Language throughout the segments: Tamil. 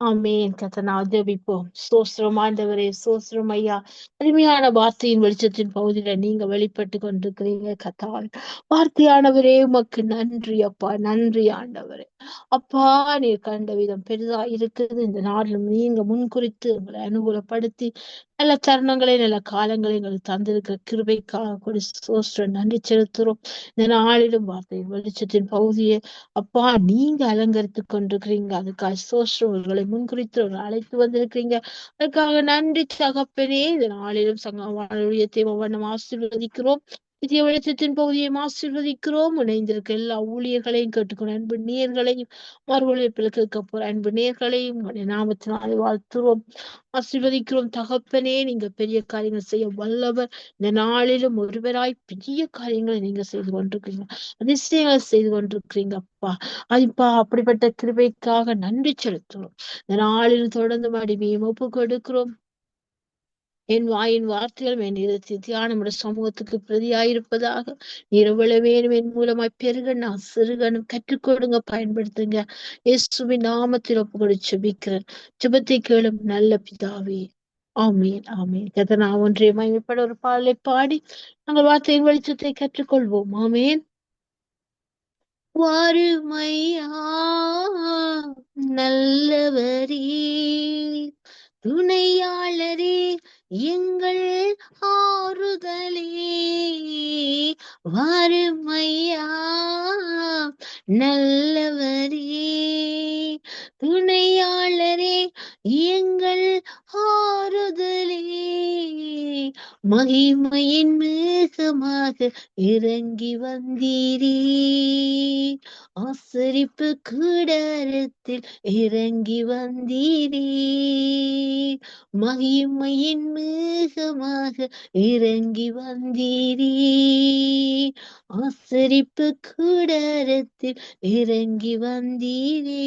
ஆமேன். கத்தனா உதவிப்போம் சோஸ்திரம் ஆண்டவரே சோஸ்திரம் ஐயா. அருமையான வார்த்தையின் வெளிச்சத்தின் பகுதியில நீங்க வெளிப்பட்டு கொண்டிருக்கிறீங்க கத்தால் வார்த்தையானவரே உமக்கு நன்றி அப்பா. நன்றி ஆண்டவரே. அப்பா நீர் கண்ட விதம் பெரிதா இருக்குது. இந்த நாளிலும் நீங்க முன்குறித்து உங்களை அனுகூலப்படுத்தி நல்ல தருணங்களை நல்ல காலங்களை எங்களுக்கு தந்திருக்கிற கிருபைக்காக கூட சோஸ்திரம் நன்றி செலுத்துறோம். இந்த நாளிலும் வார்த்தை வெளிச்சத்தின் பகுதியை அப்பா நீங்க அலங்கரித்து கொண்டிருக்கிறீங்க. அதுக்காக சோஸ்திரவர்களை முன்குறித்து ஒரு அழைத்து வந்திருக்கிறீங்க. அதுக்காக நன்றி தகப்பனே. இந்த நாளிலும் சங்கமானுடைய தேவவண்ணம் ஆசீர்வதிக்கிறோம். நித்திய வெளிச்சத்தின் பகுதியை ஆசீர்வதிக்கிறோம் இணைந்திருக்க எல்லா ஊழியர்களையும் கேட்டுக்கொண்ட அன்பு நேர்களையும் மறுவழிப்பில் கேட்க போற அன்பு நேர்களையும் நாமத்தினால் வாழ்த்துறோம் ஆசீர்வதிக்கிறோம். தகப்பனே நீங்க பெரிய காரியங்கள் செய்ய வல்லவர். இந்த நாளிலும் ஒருவராய் பெரிய காரியங்களை நீங்க செய்து கொண்டிருக்கிறீங்க. அதிசயங்களை செய்து கொண்டிருக்கிறீங்க அப்பா. அதுப்பா அப்படிப்பட்ட கிருபைக்காக நன்றி செலுத்துறோம் இந்த நாளில் தொடர்ந்து மடிமையும் ஒப்பு கொடுக்கிறோம். என் வாயின் வார்த்தைகள் என் இருத்தி தியானம் சமூகத்துக்கு பிரதியாயிருப்பதாக. நீர் வேணும் என் மூலமாய் பெருக நான் சிறுகனும் கற்றுக் கொடுங்க பயன்படுத்துங்க. இயேசுவின் நாமத்தில் ஒப்பு செபிக்கிறேன் ஜெபத்தை கேளும் நல்ல பிதாவே. ஆமீன் ஆமீன். கதை நான் ஒன்றிய மயமைப்பட ஒரு பாடலை பாடி நாங்கள் வார்த்தையின் வெளிச்சத்தை கற்றுக்கொள்வோம். ஆமீன். வாருமையா நல்லவரே துணையாளரே எங்கள் ஆறுதலே வாருமையா? நல்லவரே துணையாளரே எங்கள் மகிமையின் மேகமாக இறங்கி வந்தீரே. ஆசரிப்பு கூடாரத்தில் இறங்கி வந்தீரே. மகிமையின் மேகமாக இறங்கி வந்தீரே. ஆசரிப்பு கூடாரத்தில் இறங்கி வந்தீரே.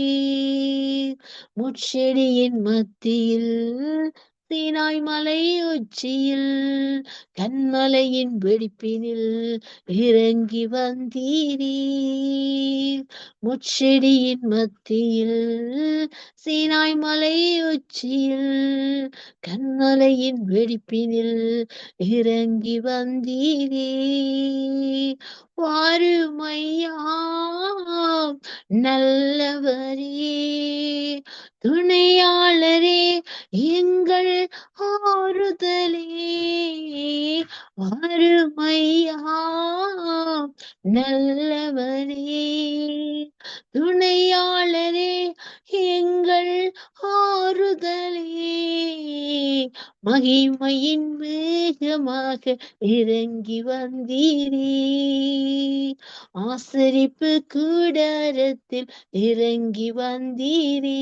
முட்செடியின் மத்தியில் சீனாய் மலை உச்சியில் கண்மலையின் வெடிப்பினில் இறங்கி வந்தீரீர். முச்செடியின் மத்தியில் சீனாய் மலை உச்சியில் கண்மலையின் வெடிப்பினில் இறங்கி வந்தீரே வாருமையா நல்லவரே துணையாளரே எங்கள் ஆறுதலே வாருமையா நல்லவனே. துணையாளரே எங்கள் ஆறுதலே. மகிமையின் வேகமாக இறங்கி வந்தீரே. ஆசரிப்பு கூடாரத்தில் இறங்கி வந்தீரே.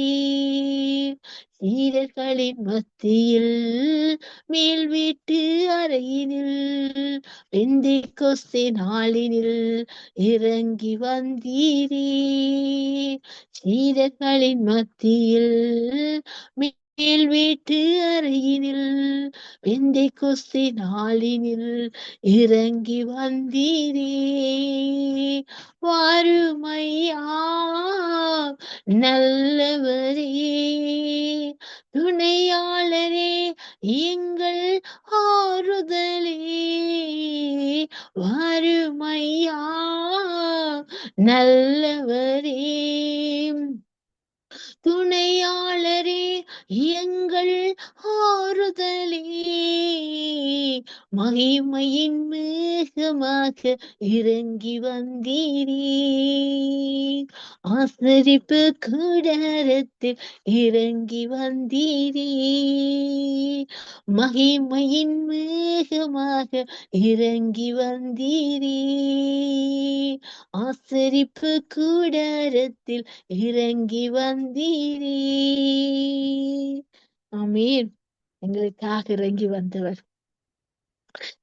சீரர்களின் மத்தியில் மேல் வீட்டு அறையினில் வெந்தை கொஸ்தி நாளினில் இறங்கி வந்தீரே. சீரர்களின் மத்தியில் மேல் வீட்டு அறையினில் வெந்தை கொஸ்தி நாளினில் இறங்கி வந்தீரே. வாருமையா நல்லவரே துணையாளரே எங்கள் ஆறுதலே. வாருமையா நல்லவரே. துணையாளரே எங்கள் ஆறுதலே. மகிமையின் மேகமாக இறங்கி வந்தீரே. ஆசரிப்பு கூடாரத்தில் இறங்கி வந்தீரே. மகிமையின் மேகமாக இறங்கி வந்தீரே. ஆசரிப்பு கூடாரத்தில் இறங்கி வந்தீரே ஆமீன். எங்களுக்காக இறங்கி வந்தவர்.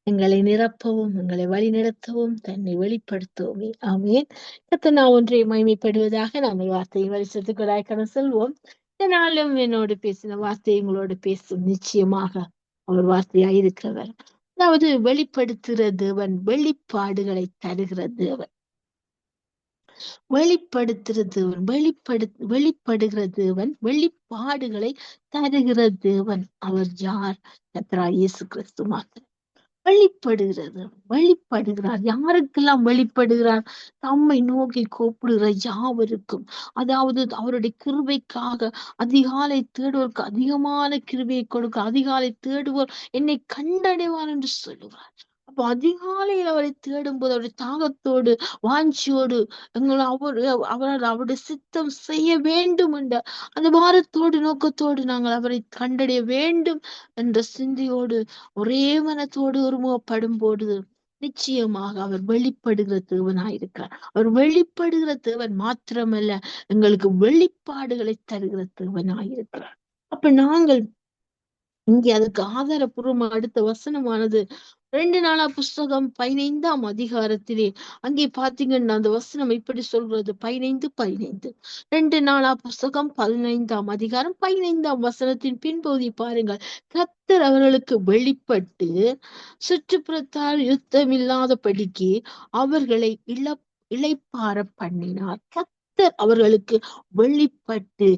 எங்களை நிரப்பவும் எங்களை வழிநடத்தவும் தன்னை வெளிப்படுத்தவும். ஆமீன். கத்த நான் ஒன்றை மகிமைப்படுவதாக நாங்கள் வார்த்தையை வெளிச்சத்துக்குள்ளாய்க்கணும் செல்வோம். நாளும் என்னோடு பேசின வார்த்தை எங்களோடு பேசும் நிச்சயமாக அவர் வார்த்தையாய் இருக்கிறவர். அதாவது வெளிப்படுத்துகிற தேவன் வெளிப்பாடுகளை தருகிற தேவன். வெளிப்படுத்துகிற வெளிப்படு வெளிப்படுகிற தேவன் வெளிப்பாடுகளை தருகிற தேவன் அவர் யார்? கத்ரா இயேசு கிறிஸ்து மாத்திரம். வெளிப்படுகிறது வெளிப்படுகிறார் யாருக்கெல்லாம் வெளிப்படுகிறார் தம்மை நோக்கி கூப்பிடுகிற யாவருக்கும். அதாவது அவருடைய கிருபைக்காக அதிகாலை தேடுவோருக்கு அதிகமான கிருபையை கொடுக்க அதிகாலை தேடுவோர் என்னை கண்டடைவார் என்று சொல்லுவார். அப்ப அதிகாலையில் அவரை தேடும் போது அவருடைய தாகத்தோடு வாஞ்சியோடு எங்களை அவர் அவரால் அவருடைய சித்தம் செய்ய வேண்டும் என்ற அந்த வாரத்தோடு நோக்கத்தோடு நாங்கள் அவரை கண்டடைய வேண்டும் என்ற சிந்தையோடு ஒரே மனத்தோடு ஒருமுகப்படும் போது நிச்சயமாக அவர் வெளிப்படுகிற தேவனாயிருக்கிறார் அவர் வெளிப்படுகிற தேவன் மாத்திரமல்ல எங்களுக்கு வெளிப்பாடுகளை தருகிற தேவனாயிருக்கிறார் அப்ப நாங்கள் இங்கே அதுக்கு ஆதாரபூர்வமா அடுத்த வசனமானது ரெண்டு நாளா புஸ்தகம் பதினைந்தாம் அதிகாரத்திலே. அங்கே பாத்தீங்கன்னா அந்த வசனம் இப்படி சொல்றது பதினைந்து பதினைந்து. ரெண்டு நாளா புஸ்தகம் பதினைந்தாம் அதிகாரம் பதினைந்தாம் வசனத்தின் பின்பகுதி பாருங்கள். கத்தர் அவர்களுக்கு வெளிப்பட்டு சுற்றுப்புறத்தால் யுத்தம் இல்லாதபடிக்கு அவர்களை இழ இழைப்பார பண்ணினார். கத்தர் அவர்களுக்கு வெளிப்பட்டு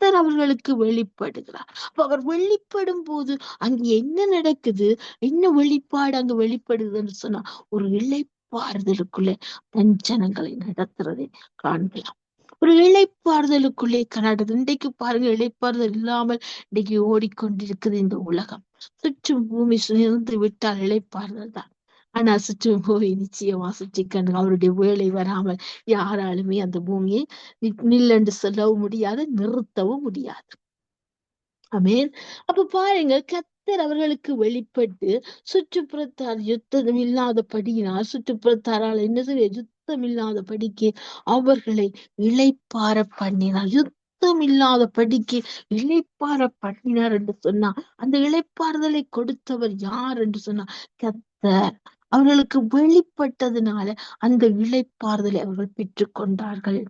கத்தர் அவர்களுக்கு வெளிப்படுகிறார். அப்ப அவர் வெளிப்படும் போது அங்க என்ன நடக்குது? என்ன வெளிப்பாடு அங்க வெளிப்படுதுன்னு சொன்னா ஒரு இழைப்பாறுதலுக்குள்ளே தன் ஜனங்களை நடத்துறதை காண்கலாம் ஒரு இழைப்பாறுதலுக்குள்ளே கனடது இன்றைக்கு பாருங்க இழைப்பாறுதல் இல்லாமல் இன்றைக்கு ஓடிக்கொண்டிருக்குது இந்த உலகம். சுற்றும் பூமி சுயர்ந்து விட்டால் இழைப்பாறுதல் தான். ஆனா சுற்றும் போய் நிச்சயமா சுற்றி கண்டு அவருடைய வேலை வராமல் யாராலுமே அந்த பூமியை நில்லென்று சொல்லவும் முடியாது நிறுத்தவும் முடியாது. அமேன் அப்ப பாருங்க கத்தர் அவர்களுக்கு வெளிப்பட்டு சுற்றுப்புறத்தார் யுத்தம் இல்லாதபடியினால் சுற்றுப்புறத்தாரால் என்ன செய்ய யுத்தம் இல்லாதபடிக்கு அவர்களை இழைப்பார பண்ணினார். யுத்தம் இல்லாத படிக்கு இழைப்பார பண்ணினார் என்று சொன்னா அந்த இளைப்பாறுதலை கொடுத்தவர் யார் என்று சொன்னா கத்தர் அவர்களுக்கு வெளிப்பட்டதுனால அந்த இளைப்பாறுதலை அவர்கள் பெற்றுக்கொண்டார்கள்.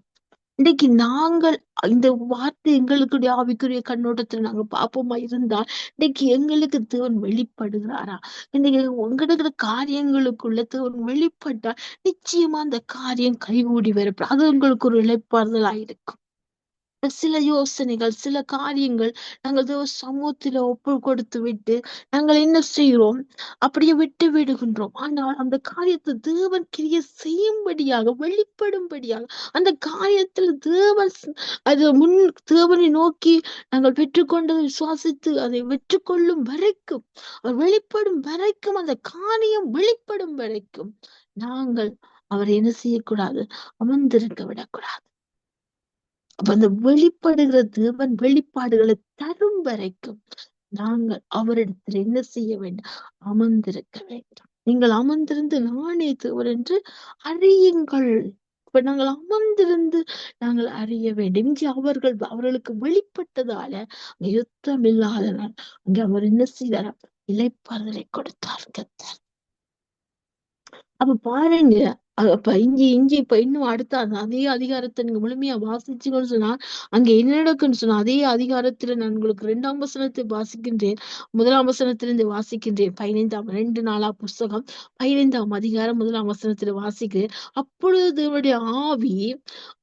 இன்னைக்கு நாங்கள் இந்த வார்த்தை எங்களுக்குடைய ஆவிக்குரிய கண்ணோட்டத்துல நாங்க பாப்போமா இருந்தால் இன்னைக்கு எங்களுக்கு தேவன் வெளிப்படுகிறாரா? இன்னைக்கு உங்களுடைய காரியங்களுக்குள்ள தேவன் வெளிப்பட்டால் நிச்சயமா அந்த காரியம் கைகூடி வரப்படும். அது உங்களுக்கு ஒரு இழைப்பாறுதலா இருக்கும் சில யோசனைகள் சில காரியங்கள் நாங்கள் தேவ சமூகத்துல ஒப்பு கொடுத்து விட்டு நாங்கள் என்ன செய்கிறோம்? அப்படியே விட்டு விடுகின்றோம். ஆனால் அந்த காரியத்தை தேவன் கிரிய செய்யும்படியாக வெளிப்படும்படியாக அந்த காரியத்துல தேவன் அது முன் தேவனை நோக்கி நாங்கள் பெற்றுக்கொண்டதை விசுவாசித்து அதை வெற்றுக்கொள்ளும் வரைக்கும் அவர் வெளிப்படும் வரைக்கும் அந்த காரியம் வெளிப்படும் வரைக்கும் நாங்கள் அவர் என்ன செய்யக்கூடாது? அமர்ந்திருக்க விடக்கூடாது. அப்ப அந்த வெளிப்படுகிற தேவன் வெளிப்பாடுகளை தரும் வரைக்கும் நாங்கள் அவரிடத்தில் என்ன செய்ய வேண்டும்? அமர்ந்திருக்க வேண்டும். நீங்கள் அமர்ந்திருந்து நானே தேவர் என்று அறியுங்கள். இப்ப நாங்கள் அமர்ந்திருந்து நாங்கள் அறிய வேண்டும். இங்கே அவர்கள் அவர்களுக்கு வெளிப்பட்டதால அங்க யுத்தம் இல்லாதனால் அங்க அவர் என்ன செய்தார்? இலைப்பாறுதலை கொடுத்தார் கத்தார். அப்ப பாருங்க அப்ப இஞ்சி இஞ்சி இப்ப இன்னும் அடுத்த அதே அதிகாரத்தை நீங்க முழுமையா வாசிச்சுக்கணும்னு சொன்னா அங்க என்ன நடக்குன்னு சொன்னா அதே அதிகாரத்துல நான் உங்களுக்கு ரெண்டாம் வசனத்தை வாசிக்கின்றேன். முதலாம் வசனத்திலிருந்து வாசிக்கின்றேன். பதினைந்தாம் ரெண்டு நாளா புஸ்தகம். பதினைந்தாம் அதிகாரம் முதலாம் வசனத்துல வாசிக்கிறேன் அப்பொழுது தேவனுடைய ஆவி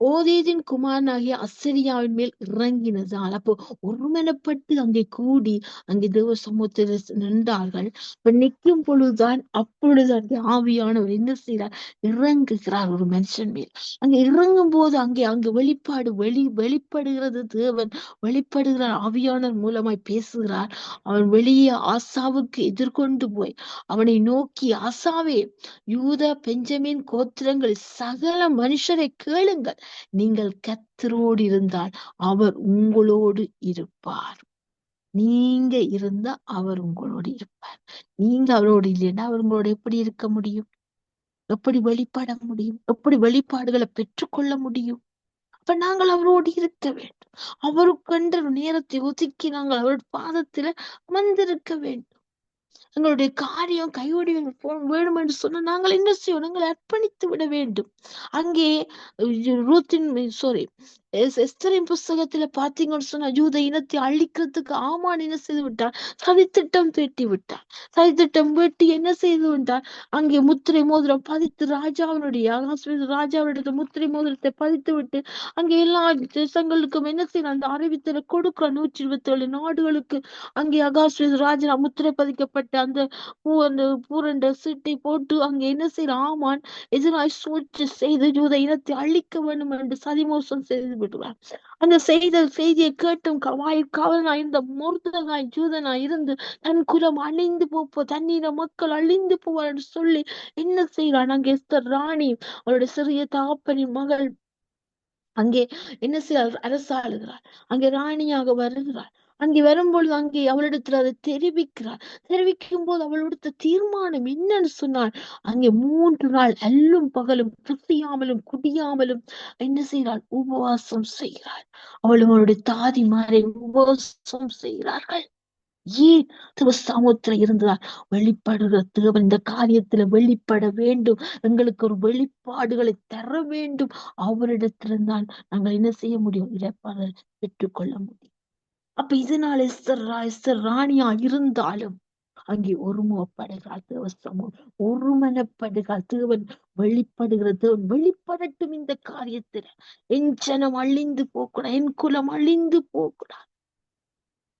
ஓதேஜின் குமாரனாகிய அசரியாவின் மேல் இறங்கினதால் அப்போ ஒருமனப்பட்டு அங்கே கூடி அங்கே தேவ சமூகத்தில் நின்றார்கள். இப்ப நிற்கும் பொழுதுதான் அப்பொழுது அந்த ஆவியானவர் என்ன செய்யறார் இறங்குகிறார் ஒரு மனுஷன் மேல். அங்க இறங்கும் போது அங்கே அங்கு வெளிப்பாடு வெளி வெளிப்படுகிறது தேவன். வெளிப்படுகிறார் ஆவியானர் மூலமாய் பேசுகிறார். அவன் வெளியே ஆசாவுக்கு எதிர்கொண்டு போய் அவனை நோக்கி ஆசாவே யூத பெஞ்சமின் கோத்திரங்கள் சகல மனுஷரை கேளுங்கள். நீங்கள் கத்தரோடு இருந்தால் அவர் உங்களோடு இருப்பார். நீங்க இருந்தா அவர் உங்களோடு இருப்பார். நீங்க அவரோடு இல்லைன்னா அவர் உங்களோட எப்படி இருக்க முடியும்? எப்படி வெளிப்பட முடியும்? எப்படி வெளிப்பாடுகளை பெற்றுக்கொள்ள முடியும்? அப்ப நாங்கள் அவரோடு இருக்க வேண்டும். அவருக்கென்ற நேரத்தை ஒதுக்கி நாங்கள் அவருடைய பாதத்துல அமர்ந்திருக்க வேண்டும். எங்களுடைய காரியம் கையோடி வேணும் என்று சொன்ன நாங்கள் என்ன செய்வோம்? நாங்கள் அர்ப்பணித்து விட வேண்டும். அங்கே ரூத்தின் சாரி எஸ் எஸ்தரின் புஸ்தகத்துல பாத்தீங்கன்னு சொன்னா யூத இனத்தை அழிக்கிறதுக்கு ஆமான் என்ன செய்து விட்டார் சதித்திட்டம் தீட்டி விட்டார் சதித்திட்டம் வெட்டி என்ன செய்து விட்டார் அங்கே முத்திரை மோதிரம் பதித்து ராஜாவினுடைய ராஜாவினுடைய முத்திரை மோதிரத்தை பதித்து விட்டு அங்கே எல்லா தேசங்களுக்கும் என்ன செய்யணும் அந்த அறிவித்தலை கொடுக்கிற நூற்றி இருபத்தி ஏழு நாடுகளுக்கு அங்கே அகாஸ்வேத ராஜா முத்திரை பதிக்கப்பட்ட அந்த பூ அந்த பூரண்ட சீட்டை போட்டு அங்கே என்ன செய்யற ஆமான் எதிராய் சூழ்ச்சி செய்து யூத இனத்தை அழிக்க வேண்டும் என்று சதிமோசம் செய்து விடுவார் அந்த செய்த செய்தியை கேட்டும் கவாயில் காவலனாய் இருந்த மூர்த்தனாய் ஜூதனாய் இருந்து தன் குலம் அழிந்து போப்போ தண்ணீர மக்கள் அழிந்து போவார் என்று சொல்லி என்ன செய்யறான் அங்கே எஸ்தர் ராணி அவருடைய சிறிய தாப்பனின் மகள். அங்கே என்ன செய்ய அரசாளுகிறார். அங்கே ராணியாக வருகிறார். அங்கே வரும்பொழுது அங்கே அவளிடத்தில் அதை தெரிவிக்கிறார் தெரிவிக்கும் போது அவளுடைய தீர்மானம் என்னன்னு சொன்னாள். அங்கே மூன்று நாள் அல்லும் பகலும் புசியாமலும் குடியாமலும் என்ன செய்கிறாள்? உபவாசம் செய்கிறாள். அவளும் அவளுடைய தாதிமாரை உபவாசம் செய்கிறார்கள். ஏன் தேவ சமூகத்துல இருந்ததால்? வெளிப்படுகிற தேவன் இந்த காரியத்துல வெளிப்பட வேண்டும். எங்களுக்கு ஒரு வெளிப்பாடுகளை தர வேண்டும். அவரிடத்திலிருந்தான் நாங்கள் என்ன செய்ய முடியும்? இழப்பாளர் பெற்றுக்கொள்ள முடியும். அப்ப இதனால் எஸ்தர் எஸ்தர் ராணியா இருந்தாலும் அங்கே ஒருமுகப்படுகிறாள் தேவ சமூகம். ஒருமனப்படுகிறாள் தேவன் வெளிப்படுகிற தேவன் வெளிப்படட்டும் இந்த காரியத்துல. என் ஜனம் அழிந்து போக்கூடாது என் குலம் அழிந்து போக்கூடாது.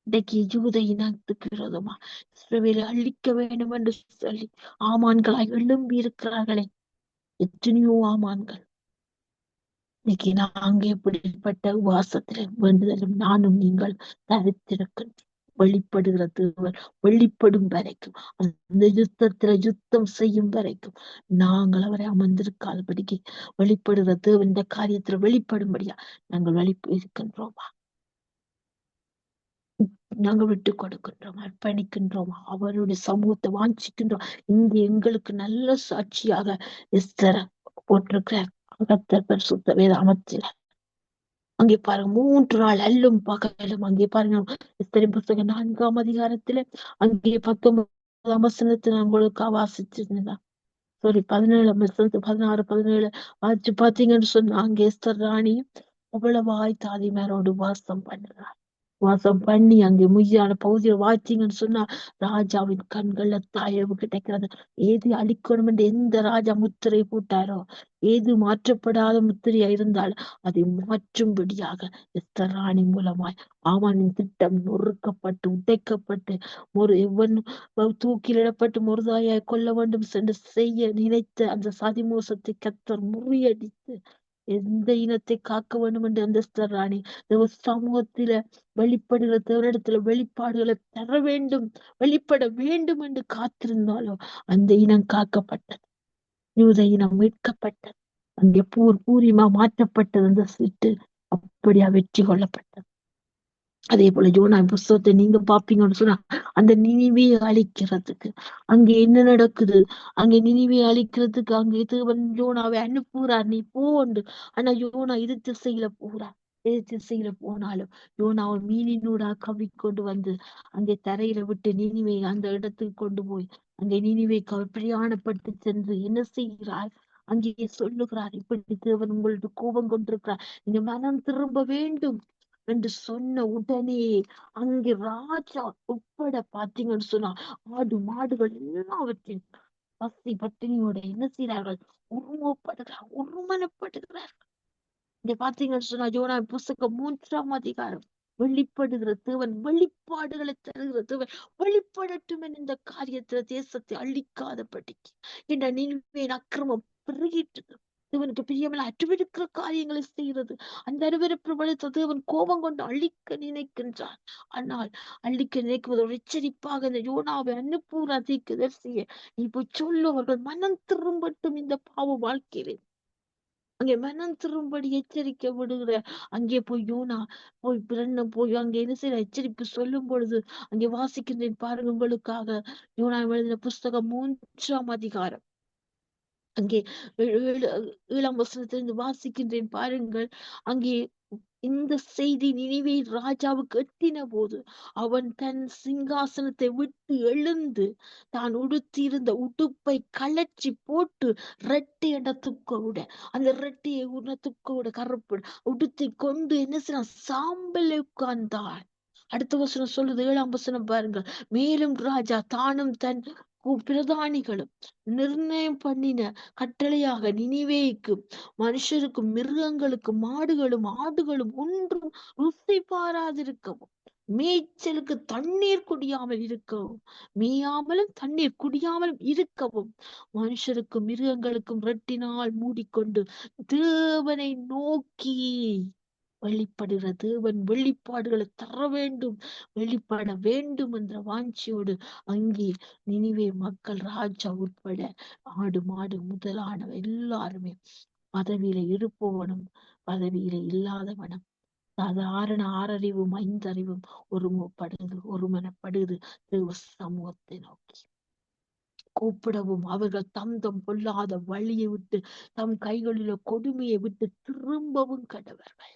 இன்றைக்கு யூத இனத்துக்கு விரோதமா இஸ்ரவேலை அழிக்க வேண்டும் என்று சொல்லி ஆமான்களாய் எழும்பி இருக்கிறார்களே எத்தனையோ ஆமான்கள். இன்னைக்கு நாங்க இப்படிப்பட்ட உபாசத்துல வேண்டுதலும் நானும் நீங்கள் தரித்திருக்கின்றோம் வெளிப்படுகிற தேவன் வெளிப்படும் வரைக்கும் அந்த யுத்தத்துல யுத்தம் செய்யும் வரைக்கும் நாங்கள் அவரை அமர்ந்திருக்காதபடிக்கு வெளிப்படுகிற தேவன் இந்த காரியத்துல வெளிப்படும்படியா நாங்கள் வெளி இருக்கின்றோமா? நாங்கள் விட்டு கொடுக்கின்றோம்? அர்ப்பணிக்கின்றோம்? அவருடைய சமூகத்தை வாஞ்சிக்கின்றோம்? இங்க எங்களுக்கு நல்ல சாட்சியாக எஸ்தர போட்டிருக்கிறார். கத்தர் பரிசுத்த வேதாமத்தில் அங்கே பாருங்க மூன்று நாள் அல்லும் பகலும் அங்கே பாருங்க. எஸ்தரி புத்தகம்? நான்காம் அதிகாரத்துல. அங்கே பத்தொன்பதாம் வசனத்தை நான் உங்களுக்கு வாசிச்சிருந்தேன். சாரி பதினேழு வசனத்து பதினாறு பதினேழு. வாசிச்சு பாத்தீங்கன்னு சொன்னா அங்கே எஸ்தர் ராணி அவ்வளவாய் தாதிமாரோடு வாசம் பண்ணுறாள் வாசம் பண்ணி அங்கே முய்யான பகுதியை வாச்சிங்கன்னு சொன்னா ராஜாவின் கண்கள்ல தாயவு கிடைக்கிறது. ஏது அழிக்கணும் என்று எந்த ராஜா முத்திரை போட்டாரோ ஏது மாற்றப்படாத முத்திரையா இருந்தால் அதை மாற்றும்படியாக எஸ்தர் ராணி மூலமாய் ஆமானின் திட்டம் நொறுக்கப்பட்டு உடைக்கப்பட்டு ஒரு எவன் தூக்கிலிடப்பட்டு முருதாயாய் கொல்ல வேண்டும் சென்று செய்ய நினைத்த அந்த சதிமோசத்தை கத்தர் முறியடித்து எந்த இனத்தை காக்க வேண்டும் என்று அந்த ராணி? சமூகத்தில வெளிப்படுகிற தேவரிடத்துல வெளிப்பாடுகளை தர வேண்டும் வெளிப்பட வேண்டும் என்று காத்திருந்தாலும் அந்த இனம் காக்கப்பட்டது. யூத இனம் மீட்கப்பட்டது. அங்கே பூர் பூரிமா மாற்றப்பட்டது. அந்த சிட்டு அப்படியா வெற்றி கொள்ளப்பட்டது. அதே போல ஜோனா புஸ்தகத்தை நீங்க பாப்பீங்கன்னு சொன்னா அந்த நினைவையை அழிக்கிறதுக்கு. அங்க என்ன நடக்குது? அங்க நினைவே அழிக்கிறதுக்கு அங்க தேவன் ஜோனாவை அனுப்புறார் நீ போண்டு ஆனா ஜோனா இது திசையில போறா எது திசையில போனாலும் யோனா மீனினூடா கவி கொண்டு வந்து அங்கே தரையில விட்டு நினைவை அந்த இடத்துக்கு கொண்டு போய் அங்கே நினைவை பிரயாணப்பட்டு சென்று என்ன செய்கிறார் அங்கேயே சொல்லுகிறார் இப்படி தேவன் உங்களது கோபம் கொண்டிருக்கிறார். நீங்க மனம் திரும்ப வேண்டும். என்று சொன்ன உடனே அங்கே ராஜா உட்பட பாத்தீங்கன்னு சொன்னா ஆடு மாடுகள் எல்லாவற்றையும் பசி பட்டினியோட என்ன செய்கிறார்கள்? உருவப்படுகிறார் உருமனப்படுகிறார்கள் இங்க பாத்தீங்கன்னு சொன்னா ஜோனா புஸ்தகம் மூன்றாம் அதிகாரம். வெளிப்படுகிற தேவன் வெளிப்பாடுகளை தருகிற தேவன் வெளிப்படட்டும் இந்த காரியத்துல தேசத்தை அழிக்காதபடிக்கு. என்ற நினைவின் அக்கிரமம் பெருகிட்டு தேவனுக்கு பிரியமில்ல. அற்றுவிடுக்கிற காரியங்களை செய்கிறது. அந்த அருவருப்பு வளர்த்த தேவன் கோபம் கொண்டு அழிக்க நினைக்கின்றான் ஆனால் அழிக்க நினைக்குவது ஒரு எச்சரிப்பாக இந்த யோனாவை அனுப்புற தீர்க்கதரிசிய நீ போய் சொல்லு அவர்கள் மனம் திரும்பட்டும் இந்த பாவ வாழ்க்கையிலே. அங்கே மனம் திரும்படி எச்சரிக்கை விடுகிற அங்கே போய் யோனா போய் பிரண்ணம் போய் அங்கே என்ன செய்யற எச்சரிப்பு சொல்லும் பொழுது அங்கே வாசிக்கின்றேன் பாருங்க உங்களுக்காக. யோனா எழுதின புஸ்தகம் மூன்றாம் அதிகாரம். அங்கே ஏழாம் வசனத்திலிருந்து வாசிக்கின்றேன் பாருங்கள். அங்கே இந்த செய்தி நினைவே ராஜாவுக்கு எட்டின போது அவன் தன் சிங்காசனத்தை விட்டு எழுந்து தான் உடுத்தியிருந்த உடுப்பை கலச்சி போட்டு ரெட்டை இடத்துக்கு விட அந்த ரெட்டையை உணத்துக்கு விட கருப்பு உடுத்தி கொண்டு என்ன செய்ய சாம்பல் உட்கார்ந்தான். அடுத்த வசனம் சொல்லுது ஏழாம் வசனம் பாருங்க மேலும் ராஜா தானும் தன் பிரதானிகளும் நிர்ணயம் பண்ணின கட்டளையாக நினைவேக்கும் மனுஷருக்கும் மிருகங்களுக்கும் மாடுகளும் ஆடுகளும் ஒன்றும் ருசி பாராதிருக்கவும். மேய்ச்சலுக்கு தண்ணீர் குடியாமல் இருக்கவும். மேயாமலும் தண்ணீர் குடியாமலும் இருக்கவும். மனுஷருக்கும் மிருகங்களுக்கும் ரெட்டினால் மூடிக்கொண்டு தேவனை நோக்கி வெளிப்படுகிற தேவன் வெளிப்பாடுகளை தர வேண்டும் வெளிப்பட வேண்டும் என்ற வாஞ்சியோடு அங்கே நினைவே மக்கள் ராஜா உட்பட ஆடு மாடு முதலானவ எல்லாருமே பதவியில இருப்பவனும் பதவியில இல்லாதவனும் சாதாரண ஆறறிவும் ஐந்தறிவும் ஒருமுகப்படுது ஒருமனப்படுது தேவ சமூகத்தை நோக்கி. கூப்பிடவும் அவர்கள் தம் தம் பொல்லாத வழியை விட்டு தம் கைகளில கொடுமையை விட்டு திரும்பவும் கடவர்கள்.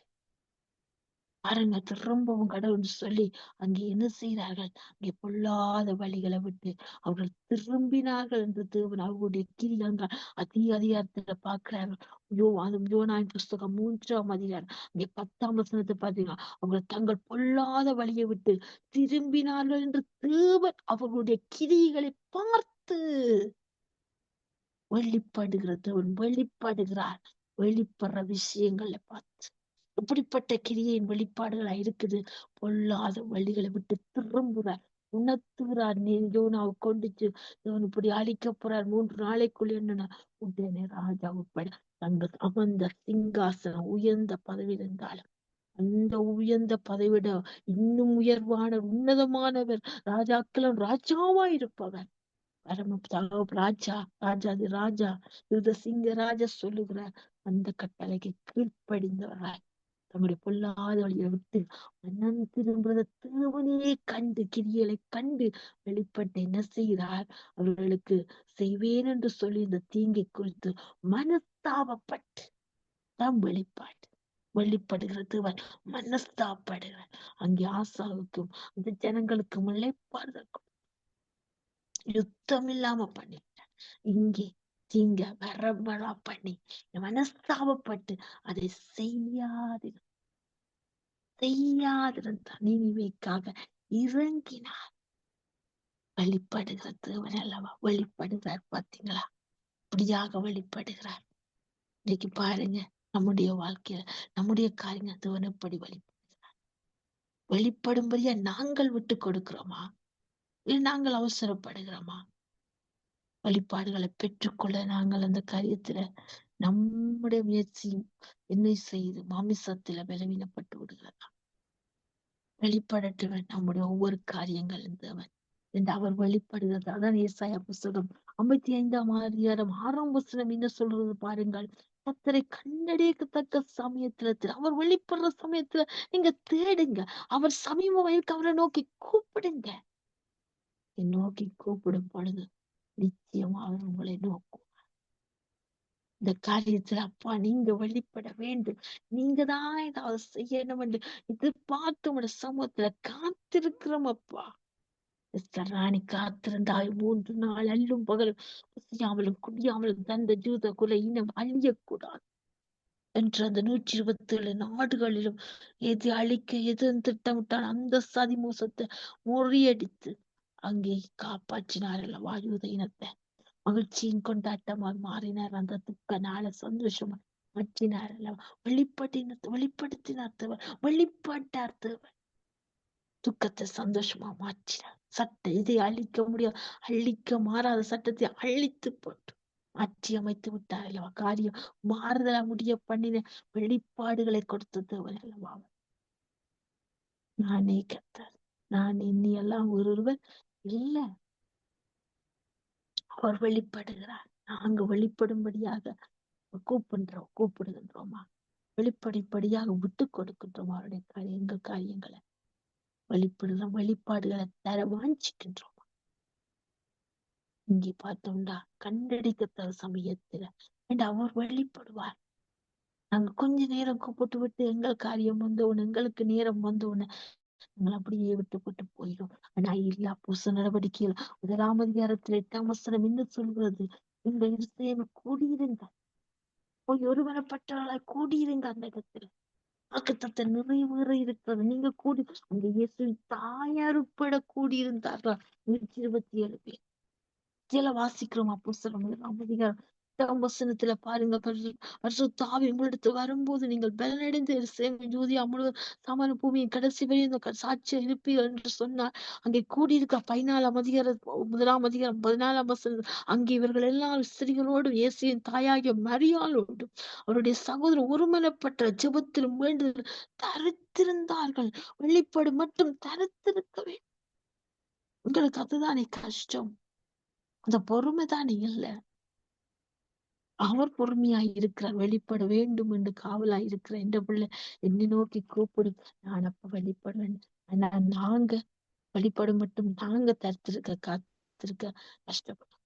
பாருங்க திரும்பவும் கடவுள் சொல்லி அங்கே என்ன செய்கிறார்கள் அங்கே பொல்லாத வழிகளை விட்டு அவர்கள் திரும்பினார்கள் என்று தேவன் அவர்களுடைய கிரிகள் அதிக அதிகாரத்துல பாக்குறார்கள் யோ அது யோனாயின் புஸ்தகம் மூன்றாம் அதிகாரம். அங்கே பத்தாம் வசனத்தை பாத்தீங்கன்னா அவங்க தங்கள் பொல்லாத வழியை விட்டு திரும்பினார்கள் என்று தேவன் அவர்களுடைய கிரிகளை பார்த்து வெளிப்படுகிற தேவன் வெளிப்படுகிறார். வெளிப்படுற விஷயங்களை பார்த்து. இப்படிப்பட்ட கிரியையின் வெளிப்பாடுகளா இருக்குது? பொல்லாத வழிகளை விட்டு திரும்புறார் உணர்த்துகிறார். நீ யோனாவை கொண்டுச்சு. இவன் இப்படி அழிக்க போறார். மூன்று நாளைக்குள் என்ன உடனே ராஜா உட்பட தங்கள் அமர்ந்த சிங்காசனம் உயர்ந்த பதவி இருந்தாலும் அந்த உயர்ந்த பதவிட இன்னும் உயர்வான உன்னதமானவர் ராஜாக்களும் ராஜாவா இருப்பவர் பரம ராஜா ராஜாதி ராஜா யுத சிங்க ராஜா சொல்லுகிறார். அந்த கட்டளைக்கு கீழ்ப்படிந்தவராய். தங்களுடைய பொல்லாத வழியை விட்டு மனம் திரும்புறத தேவனையே கண்டு கிரியலை கண்டு வெளிப்பட்டு என்ன செய்கிறார் அவர்களுக்கு செய்வேன் என்று சொல்லி இந்த தீங்கை குறித்து மனஸ்தாபப்பட்டு தான் வெளிப்பாடு வெளிப்படுகிற தேவன். மனஸ்தாப்படுகிறார் அங்கே ஆசாவுக்கும் அந்த ஜனங்களுக்கும் இழைப்பாடுதல் யுத்தம் இல்லாம பண்ணிட்டார். இங்கே தீங்க வரவரா பண்ணி மனஸ்தாபப்பட்டு அதை செய்யாது செய்யாதிருந்த நினைவைக்காக இறங்கினார். வழிபடுகிற தேவன் அல்லவா? வழிபடுகிறார் பாத்தீங்களா இப்படியாக வழிபடுகிறார் இன்னைக்கு பாருங்க நம்முடைய வாழ்க்கையில நம்முடைய காரியங்கள் தேவன் எப்படி வழிபடுகிறார் வெளிப்படும்படியா நாங்கள் விட்டு கொடுக்கிறோமா? இல்லை நாங்கள் அவசரப்படுகிறோமா? வழிபாடுகளை பெற்றுக்கொள்ள நாங்கள் அந்த காரியத்துல நம்முடைய முயற்சியும் என்ன செய்து மாமிசத்துல பலவீனப்பட்டு விடுகிறதா வெளிப்படட்டுவன் நம்முடைய ஒவ்வொரு காரியங்கள் இருந்தவன் என்று அவர் வெளிப்படுகிறது. அதான் ஏசாயா புஸ்தகம் ஐம்பத்தி ஐந்தாம் அதிகாரம் ஆறாம் புஸ்தகம் என்ன சொல்றது பாருங்கள். கத்தரை தக்க சமயத்துல அவர் வெளிப்படுற சமயத்துல நீங்க தேடுங்க. அவர் சமீபம் வயலுக்கு அவரை நோக்கி கூப்பிடுங்க. நோக்கி கூப்பிடும் பொழுது நிச்சயம் அவர் உங்களை நோக்கும். இந்த காரியத்துல அப்பா நீங்க வெளிப்பட வேண்டும். நீங்க தான் ஏதாவது செய்யணும் என்று எதிர்பார்த்து உங்களோட சமூகத்துல காத்திருக்கிறோம் அப்பா. ராணி காத்திருந்தாய் மூன்று நாள் அல்லும் பகலும் குசியாமலும் குடியாமலும் தந்த ஜூத குல இனம் அழியக்கூடாது என்று அந்த நூற்றி இருபத்தி ஏழு நாடுகளிலும் எது அழிக்க எது திட்டமிட்டான் அந்த சதி மோசத்தை முறியடித்து அங்கே காப்பாற்றினார்கள் வாயுத இனத்தை. மகிழ்ச்சியின் கொண்டாட்டமாய் மாறினார். அந்த துக்க நாள சந்தோஷமா மாற்றினார் அல்லவா? வெளிப்பட்டின வெளிப்படுத்தினார் தேவன் வெளிப்பட்டார் தேவன் துக்கத்தை சந்தோஷமா மாற்றினார். சட்டை இதை அழிக்க முடியாது. அழிக்க மாறாத சட்டத்தை அழித்து போட்டு மாற்றி அமைத்து விட்டார் அல்லவா? காரியம் மாறுதலா முடிய பண்ணின வெளிப்பாடுகளை கொடுத்த தேவன் அல்லவா நானே கத்தார். நான் இன்னி எல்லாம் ஒருவர் இல்ல. அவர் வெளிப்படுகிறார். நாங்க வெளிப்படும்படியாக கூப்பிடுறோம் கூப்பிடுகின்றோமா? வெளிப்படைப்படியாக விட்டு கொடுக்கின்றோம் அவருடைய எங்கள் காரியங்களை? வெளிப்படுற வெளிப்பாடுகளை தர வாஞ்சிக்கின்றோம்? இங்கே பார்த்தோம்டா கண்டடிக்க சமயத்துல. சமயத்துல அவர் வெளிப்படுவார்? நாங்க கொஞ்ச நேரம் கூப்பிட்டு விட்டு எங்கள் காரியம் வந்தவுடனே எங்களுக்கு நேரம் வந்தவுடனே நாங்கள் அப்படியே விட்டு போட்டு போயிடும் ஆனா எல்லா புச நடவடிக்கைகள் முதலாம் அதிகாரத்தில் எட்டாம் வசனம் என்ன சொல்கிறது? இந்த இருசேம கூடியிருங்க. போய் ஒருவரப்பட்டவர்களாய் கூடியிருங்க அந்த இடத்துல. வாக்குத்தத்தை நிறைவேற இருக்கிறது நீங்க கூடி அங்க இயேசு உட்பட கூடியிருந்தார்களா. நூற்றி இருபத்தி ஏழு பேர். சில வாசிக்கிறோம் அப்போ சொல்ல அதிகாரம்? வசனத்துல பாருங்க பரிசுத்தாவி உங்களிடத்து வரும்போது நீங்கள் பலனடைந்து ஜூதியா ஜோதி அமுழு சாமான பூமியின் கடைசி வரை இந்த சாட்சியா இருப்பீர்கள் என்று சொன்னார். அங்கே கூடியிருக்க பதினாலாம் அதிகார முதலாம் அதிகாரம் பதினாலாம் வசனம் அங்கே இவர்கள் எல்லாரும் ஸ்திரீகளோடும் இயேசியின் தாயாகிய மரியாளோடும் அவருடைய சகோதரர் ஒருமனப்பட்ட ஜெபத்திலும் வேண்டுதல் தரித்திருந்தார்கள். வெளிப்பாடு மட்டும் தரித்திருக்க வேண்டும். உங்களுக்கு அதுதானே கஷ்டம். அந்த பொறுமை தானே இல்லை. அவர் பொறுமையாய் இருக்கிறார். வெளிப்பட வேண்டும் என்று காவலாய் இருக்கிற என்ற பிள்ளை என்னை நோக்கி கூப்பிடும் நான் அப்ப வெளிப்படுவேன். ஆனா நாங்க வெளிப்படும் மட்டும் நாங்க தடுத்திருக்க காத்திருக்க கஷ்டப்படும்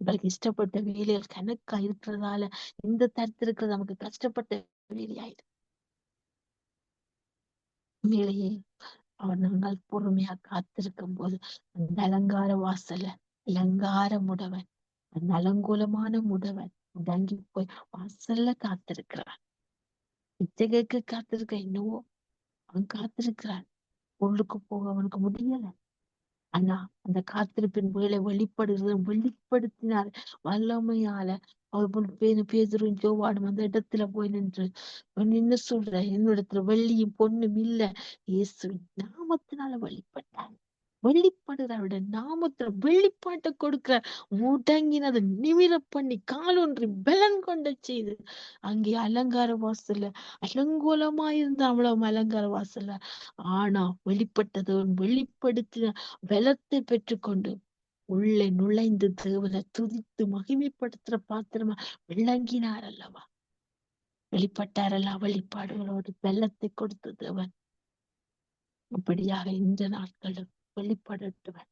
உங்களுக்கு இஷ்டப்பட்ட வேலைகள் கணக்கா இருக்கிறதால இந்த தடுத்திருக்கிறது நமக்கு கஷ்டப்பட்ட வேலையாயிடும். உண்மையிலேயே அவர் நாங்கள் பொறுமையா காத்திருக்கும் போது அந்த அலங்கார வாசல அலங்கார முடவன் அந்த அலங்கோலமான முடவன் தங்கி போய் வாசல்ல காத்திருக்கிறான் பிச்சை காத்திருக்க என்னவோ அவன் காத்திருக்கிறான் உள்ளுக்கு போக அவனுக்கு முடியல. ஆனா அந்த காத்திருப்பின் வேலை வெளிப்படுகிறது வெளிப்படுத்தினார் வல்லமையால. அவர் பேரு பேதரும் ஜோவாடும் அந்த இடத்துல போய் நின்று நின்னு சொல்ற? என்னிடத்துல வெள்ளியும் பொண்ணும் இல்ல. இயேசு நாமத்தினால வெளிப்பட்டான். வெளிப்படுறவட நாமத்துல வெளிப்பாட்டை கொடுக்கிற முடங்கினது நிமிர பண்ணி காலொன்றி பலன் கொண்ட செய்து. அங்கே அலங்கார வாசல்ல அலங்கோலமா இருந்த அவ்வளவு அலங்கார வாசல்ல. ஆனா வெளிப்பட்டது வெளிப்படுத்தின பலத்தை பெற்றுக்கொண்டு உள்ளே நுழைந்து தேவனை துதித்து மகிமைப்படுத்துற பாத்திரமா விளங்கினார் அல்லவா வெளிப்பட்டாரெல்லாம் வெளிப்பாடுகளோடு வெள்ளத்தை கொடுத்த தேவன். அப்படியாக இந்த நாட்களும் வெளிப்படட்டுவன்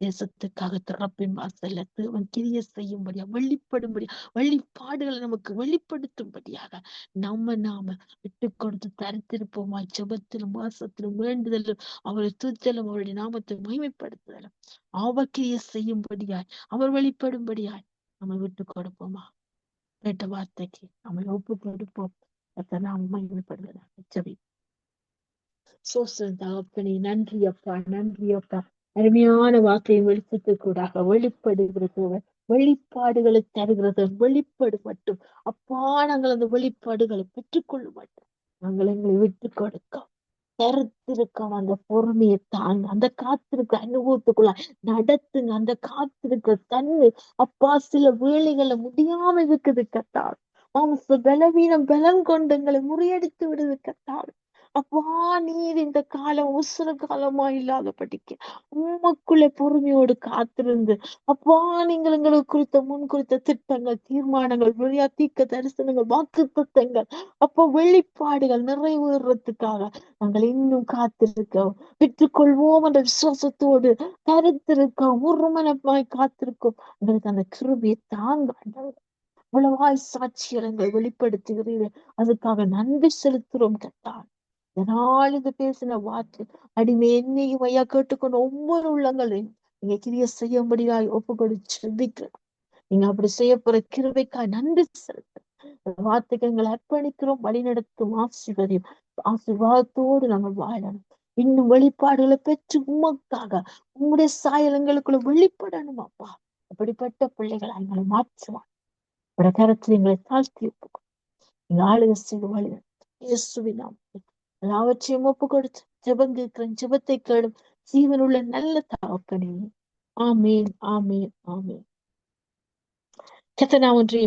தேசத்துக்காக திறப்பின் வாசல்ல. தேவன் கிரிய செய்யும்படியா வெளிப்படும்படியா வழிபாடுகளை நமக்கு வெளிப்படுத்தும்படியாக நம்ம நாம விட்டு கொடுத்து தரித்திருப்போமா? ஜபத்திலும் வாசத்திலும் வேண்டுதலும் அவரை தூத்தலும் அவருடைய நாமத்தை மகிமைப்படுத்துதலும். அவர் கிரிய செய்யும்படியாய் அவர் வெளிப்படும்படியாய் நம்ம விட்டு கொடுப்போமா? கேட்ட வார்த்தைக்கு நம்ம ஒப்பு கொடுப்போம். நாம் மகிமைப்படுவதாக ஜபி சோசன் தகப்பனே நன்றி அப்பா நன்றி அப்பா. அருமையான வார்த்தையின் வெளிச்சத்துக்கூடாக வெளிப்படுகிறது வெளிப்பாடுகளை தருகிறது வெளிப்பாடு மட்டும் அப்பா நாங்கள் அந்த வெளிப்பாடுகளை பெற்றுக்கொள்ள மாட்டோம் நாங்கள் எங்களை விட்டு கொடுக்க கருத்திருக்கோம் அந்த பொறுமையை தாங்க அந்த காத்திருக்க அனுபவத்துக்குள்ள நடத்துங்க அந்த காத்திருக்க தன்னு அப்பா சில வேலைகளை முடியாம இருக்குது கத்தாள் மாம்ச பலவீனம் பலம் கொண்டுங்களை முறியடித்து விடுது கத்தாள் அப்பா நீர் இந்த காலம் உசுர காலமா இல்லாத படிக்க. உமக்குள்ள பொறுமையோடு காத்திருந்து அப்பா நீங்கள் எங்களுக்கு குறித்த முன் குறித்த திட்டங்கள் தீர்மானங்கள் வழியா தீக்க தரிசனங்கள் வாக்கு திட்டங்கள் அப்போ வெளிப்பாடுகள் நிறைவேறதுக்காக நாங்கள் இன்னும் காத்திருக்கோம். பெற்றுக்கொள்வோம் என்ற விசுவாசத்தோடு கருத்திருக்கோம் உருமனமாய் காத்திருக்கோம். எங்களுக்கு அந்த கிருபியை தாங்க இவ்வளவாய் சாட்சியங்கள் வெளிப்படுத்துகிறீர்கள். அதுக்காக நன்றி செலுத்துறோம் கட்டான் இதனால் இது பேசின வார்த்தை. அடிமை என்னையும் ஐயா கேட்டுக்கொண்டு ஒவ்வொரு உள்ளங்களையும் நீங்க கிரிய செய்யும்படியாய் ஒப்பு கொடுத்து செபிக்கிறோம் நீங்க அப்படி செய்ய போற கிருபைக்காய் நன்றி செலுத்த வார்த்தைக்கு எங்களை அர்ப்பணிக்கிறோம் வழிநடத்தும் ஆசிர்வதியும். ஆசீர்வாதத்தோடு நாங்கள் வாழணும். இன்னும் வெளிப்பாடுகளை பெற்று உமக்காக உங்களுடைய சாயலங்களுக்குள்ள வெளிப்படணும் அப்பா. அப்படிப்பட்ட பிள்ளைகளை எங்களை மாற்றுவான் பிரகாரத்தில் எங்களை தாழ்த்தி ஒப்புக்கொள். நீங்க ஆளுக செய்து வழிநடத்தும் இயேசுவின் நாமத்தில். எல்லாவற்றையும் ஒப்பு கொடுத்து ஜெபம் கேட்கிறேன் ஜெபத்தை கேடும் ஜீவனுள்ள நல்ல தகப்பனே ஆமேன் ஆமேன் ஆமேன். கத்தனா ஒன்றிய